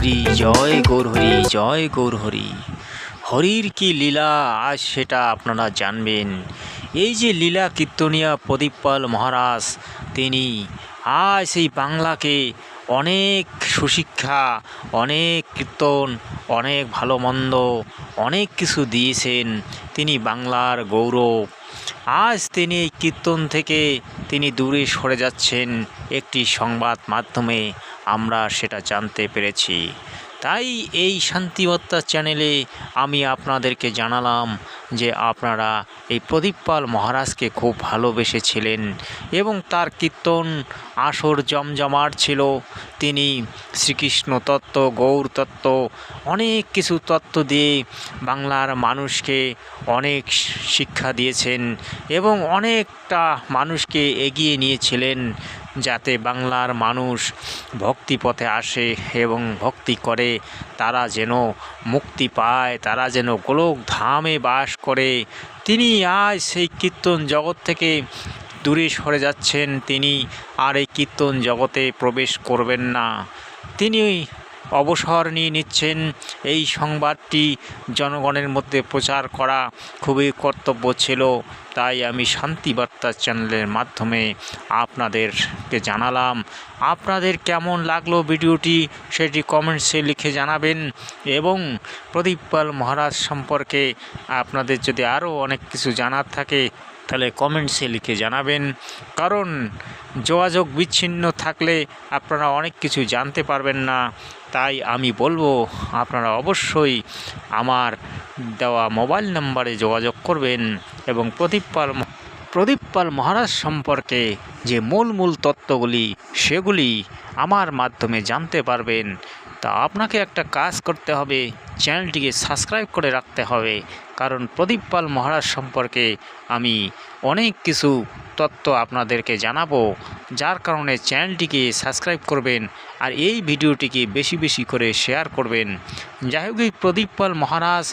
হরি জয় গৌর হরি, জয় গৌর হরি। হরির কি লীলা, আজ সেটা আপনারা জানবেন। এই যে লীলা কীর্তনিয়া প্রদীপ পাল মহারাজ, তিনি আজ এই বাংলাকে অনেক সুশিক্ষা, অনেক কীর্তন, অনেক ভালো মন্দ, অনেক কিছু দিয়েছেন। তিনি বাংলার গৌরব। আজ তিনি এই কীর্তন থেকে তিনি দূরে সরে যাচ্ছেন একটি সংবাদ মাধ্যমে। আমরা সেটা জানতে পেরেছি। তাই এই শান্তিবার্তা চ্যানেলে আমি আপনাদেরকে জানালাম যে আপনারা এই প্রদীপ পাল মহারাজকে খুব ভালোবেসেছিলেন এবং তার কীর্তন আসর জমজমাট ছিল। তিনি শ্রীকৃষ্ণ তত্ত্ব, গৌর তত্ত্ব, অনেক কিছু তত্ত্ব দিয়ে বাংলার মানুষকে অনেক শিক্ষা দিয়েছেন এবং অনেকটা মানুষকে এগিয়ে নিয়েছিলেন। যাতে বাংলার মানুষ ভক্তিপথে আসে এবং ভক্তি করে, তারা যেন মুক্তি পায়, তারা যেন গোলক ধামে বাস করে। তিনি আজ সেই কীর্তন জগৎ থেকে দূরে সরে যাচ্ছেন। তিনি আর এই কীর্তন জগতে প্রবেশ করবেন না। তিনি অবসর নিয়ে নিচ্ছেন এই সংবাদটি। জনগণের মধ্যে প্রচার করা খুবই কর্তব্য ছিল, তাই আমি শান্তিবার্তা চ্যানেলের মাধ্যমে আপনাদেরকে জানালাম। আপনাদের কেমন লাগল ভিডিওটি সেটি কমেন্টসে লিখে জানাবেন এবং প্রদীপ পাল মহারাজ সম্পর্কে আপনাদের যদি আরও অনেক কিছু জানার থাকে তাহলে কমেন্টসে লিখে জানাবেন। কারণ যোগাযোগ বিচ্ছিন্ন থাকলে আপনারা অনেক কিছু জানতে পারবেন না। তাই আমি বলব, আপনারা অবশ্যই আমার দেওয়া মোবাইল নাম্বারে যোগাযোগ করবেন এবং প্রদীপ পাল প্রদীপ পাল মহারাজ সম্পর্কে যে মূল মূল তত্ত্বগুলি, সেগুলি আমার মাধ্যমে জানতে পারবেন। তা আপনাকে একটা কাজ করতে হবে, চ্যানেলটিকে সাবস্ক্রাইব করে রাখতে হবে। কারণ প্রদীপ পাল মহারাজ সম্পর্কে আমি অনেক কিছু তত্ত্ব আপনাদেরকে জানাব, যার কারণে চ্যানেলটিকে সাবস্ক্রাইব করবেন আর এই ভিডিওটিকে বেশি বেশি করে শেয়ার করবেন। যাই হোক, এই প্রদীপ পাল মহারাজ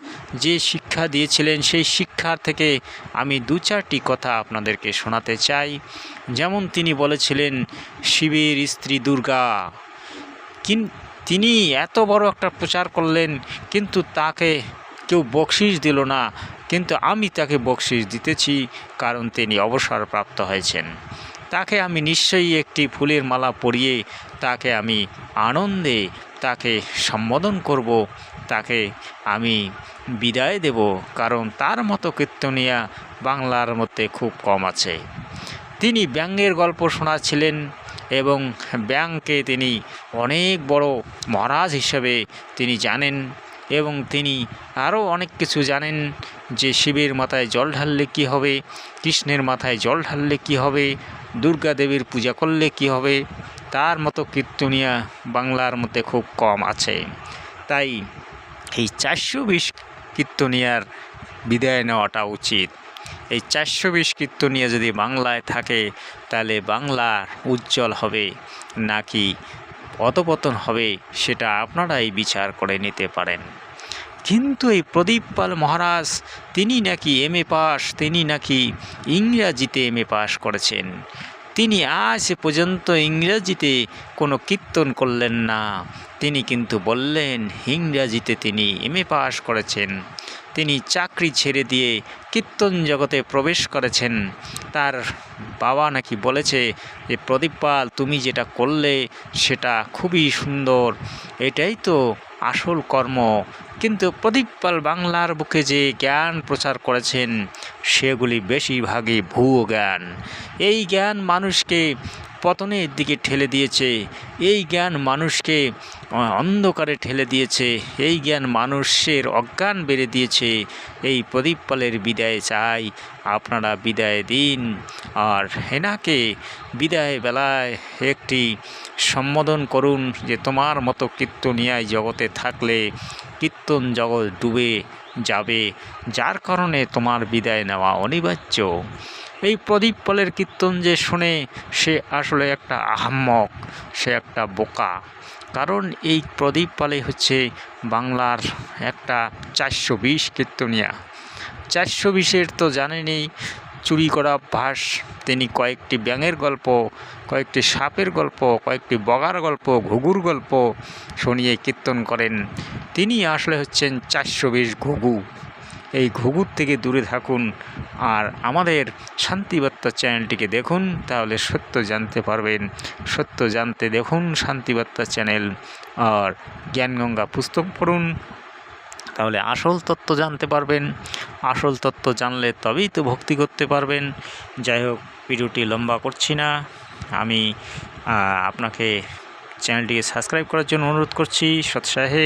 যে শিক্ষা দিয়েছিলেন, সেই শিক্ষার থেকে আমি দু চারটি কথা আপনাদেরকে শোনাতে চাই। যেমন তিনি বলেছিলেন, শিবের স্ত্রী দুর্গা। কিন তিনি এত বড় একটা প্রচার করলেন, কিন্তু তাকে কেউ বকশিস দিল না। কিন্তু আমি তাকে বকশিস দিতেছি, কারণ তিনি অবসরপ্রাপ্ত হয়েছেন। তাকে আমি নিশ্চয়ই একটি ফুলের মালা পরিয়ে, তাকে আমি আনন্দে, তাকে সম্বোধন করব, তাকে আমি বিদায় দেব, কারণ তার মতো কীর্তনিয়া বাংলার মধ্যে খুব কম আছে। তিনি ব্যঙ্গের গল্প শোনাচ্ছিলেন এবং ব্যাংকে তিনি অনেক বড় মহারাজ হিসেবে তিনি জানেন এবং তিনি আরও অনেক কিছু জানেন যে শিবের মাথায় জল ঢাললে কী হবে, কৃষ্ণের মাথায় জল ঢাললে কী হবে, দুর্গা দেবীর পূজা করলে কী হবে, তার মতো কীর্তনিয়া বাংলার মধ্যে খুব কম আছে। তাই এই চারশো বিশ কীর্তনিয়ার বিদায় নেওয়াটা উচিত। এই চারশো বিশ কীর্তনিয়া যদি বাংলায় থাকে, তাহলে বাংলার উজ্জ্বল হবে, নাকি অধপতন হবে, সেটা আপনারাই বিচার করে নিতে পারেন। কিন্তু এই প্রদীপ পাল মহারাজ, তিনি নাকি এম এ পাস তিনি নাকি ইংরাজিতে এম এ পাস করেছেন। তিনি আজ পর্যন্ত ইংরাজিতে কোনো কীর্তন করলেন না। তিনি কিন্তু বললেন, ইংরাজিতে তিনি এম এ পাস করেছেন। তিনি চাকরি ছেড়ে দিয়ে কীর্তন জগতে প্রবেশ করেছেন। তার বাবা নাকি বলেছে যে প্রদীপ পাল তুমি যেটা করলে সেটা খুবই সুন্দর। এটাই তো আসল কর্ম। কিন্তু প্রদীপ পাল বাংলার বুকে যে জ্ঞান প্রচার করেছেন, সেগুলি বেশিরভাগই ভুয়ো জ্ঞান। এই জ্ঞান মানুষকে পতনের দিকে ঠেলে দিয়েছে। এই জ্ঞান মানুষকে অন্ধকারে ঠেলে দিয়েছে। এই জ্ঞান মানুষের অজ্ঞান বেড়ে দিয়েছে। এই প্রদীপ পালের বিদায় চাই। আপনারা বিদায় দিন। আর হেনাকে বিদায় বেলায় একটি সম্বোধন করুন যে, তোমার মতো কীর্তনিয়ায় জগতে থাকলে কীর্তন জগৎ ডুবে যাবে। যার কারণে তোমার বিদায় নেওয়া অনিবার্য। এই প্রদীপ পালের কীর্তন যে শুনে সে আসলে একটা আহাম্মক, সে একটা বোকা। কারণ এই প্রদীপ পালে হচ্ছে বাংলার একটা চারশো বিশ কীর্তনিয়া। চারশো বিশের তো জানেনই, চুরি করা অভ্যাস তিনি কয়েকটি ব্যাঙের গল্প, কয়েকটি সাপের গল্প, কয়েকটি বগার গল্প, ঘুঘুর গল্প শুনিয়ে কীর্তন করেন। তিনি আসলে হচ্ছেন চারশো বিশ ঘুঘু। এই ঘুঘুর থেকে দূরে থাকুন আর আমাদের শান্তিবার্তা চ্যানেলটিকে দেখুন, তাহলে সত্য জানতে পারবেন। সত্য জানতে দেখুন শান্তিবার্তা চ্যানেল। আর জ্ঞানগঙ্গা পুস্তক পড়ুন, তাহলে আসল তত্ত্ব জানতে পারবেন। আসল তত্ত্ব জানলে তবেই তো ভক্তি করতে পারবেন। যাই হোক, ভিডিওটি লম্বা করছি না। আমি আপনাকে চ্যানেলটিকে সাবস্ক্রাইব করার জন্য অনুরোধ করছি। সৎসাহে।